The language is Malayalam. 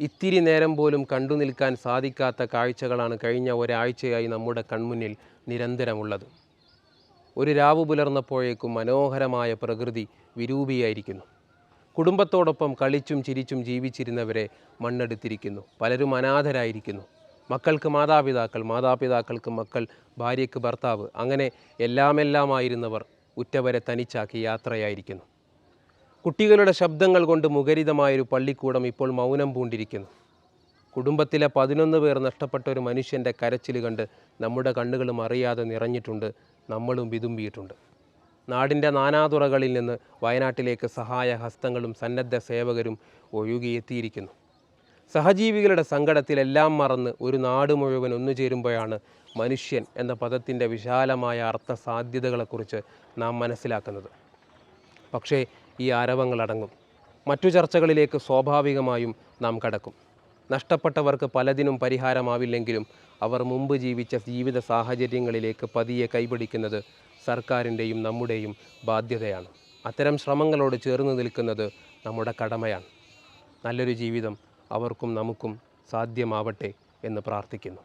ഇത്തിരി നേരം പോലും കണ്ടു നിൽക്കാൻ സാധിക്കാത്ത കാഴ്ചകളാണ് കഴിഞ്ഞ ഒരാഴ്ചയായി നമ്മുടെ കൺമുന്നിൽ നിരന്തരമുള്ളത്. ഒരു രാവു പുലർന്നപ്പോഴേക്കും മനോഹരമായ പ്രകൃതി വിരൂപിയായിരിക്കുന്നു. കുടുംബത്തോടൊപ്പം കളിച്ചും ചിരിച്ചും ജീവിച്ചിരുന്നവരെ മണ്ണെടുത്തിരിക്കുന്നു. പലരും അനാഥരായിരിക്കുന്നു. മക്കൾക്ക് മാതാപിതാക്കൾ മാതാപിതാക്കൾക്ക് മക്കൾ ഭാര്യയ്ക്ക് ഭർത്താവ് അങ്ങനെ എല്ലാമെല്ലാമായിരുന്നവർ ഉറ്റവരെ തനിച്ചാക്കി യാത്രയായിരിക്കുന്നു. കുട്ടികളുടെ ശബ്ദങ്ങൾ കൊണ്ട് മുഖരിതമായൊരു പള്ളിക്കൂടം ഇപ്പോൾ മൗനം പൂണ്ടിരിക്കുന്നു. കുടുംബത്തിലെ പതിനൊന്ന് പേർ നഷ്ടപ്പെട്ട ഒരു മനുഷ്യന്റെ കരച്ചിൽ കണ്ട് നമ്മുടെ കണ്ണുകളും അറിയാതെ നിറഞ്ഞിട്ടുണ്ട് നമ്മളും വിതുമ്പിയിട്ടുണ്ട്. നാടിന്റെ നാനാതുറകളിൽ നിന്ന് വയനാട്ടിലേക്ക് സഹായ ഹസ്തങ്ങളും സന്നദ്ധ സേവകരും ഒഴുകിയെത്തിയിരിക്കുന്നു. സഹജീവികളുടെ സങ്കടത്തിലെല്ലാം മറന്ന് ഒരു നാട് മുഴുവൻ ഒന്നുചേരുമ്പോഴാണ് മനുഷ്യൻ എന്ന പദത്തിന്റെ വിശാലമായ അർത്ഥ സാധ്യതകളെക്കുറിച്ച് നാം മനസ്സിലാക്കുന്നത്. പക്ഷേ ഈ ആരവങ്ങളടങ്ങും. മറ്റു ചർച്ചകളിലേക്ക് സ്വാഭാവികമായും നാം കടക്കും. നഷ്ടപ്പെട്ടവർക്ക് പലതിനും പരിഹാരമാവില്ലെങ്കിലും അവർ മുമ്പ് ജീവിച്ച ജീവിത സാഹചര്യങ്ങളിലേക്ക് പതിയെ കൈപിടിക്കുന്നത് സർക്കാരിന്റെയും നമ്മുടെയും ബാധ്യതയാണ്. അത്തരം ശ്രമങ്ങളോട് ചേർന്ന് നിൽക്കുന്നത് നമ്മുടെ കടമയാണ്. നല്ലൊരു ജീവിതം അവർക്കും നമുക്കും സാധ്യമാവട്ടെ എന്ന് പ്രാർത്ഥിക്കുന്നു.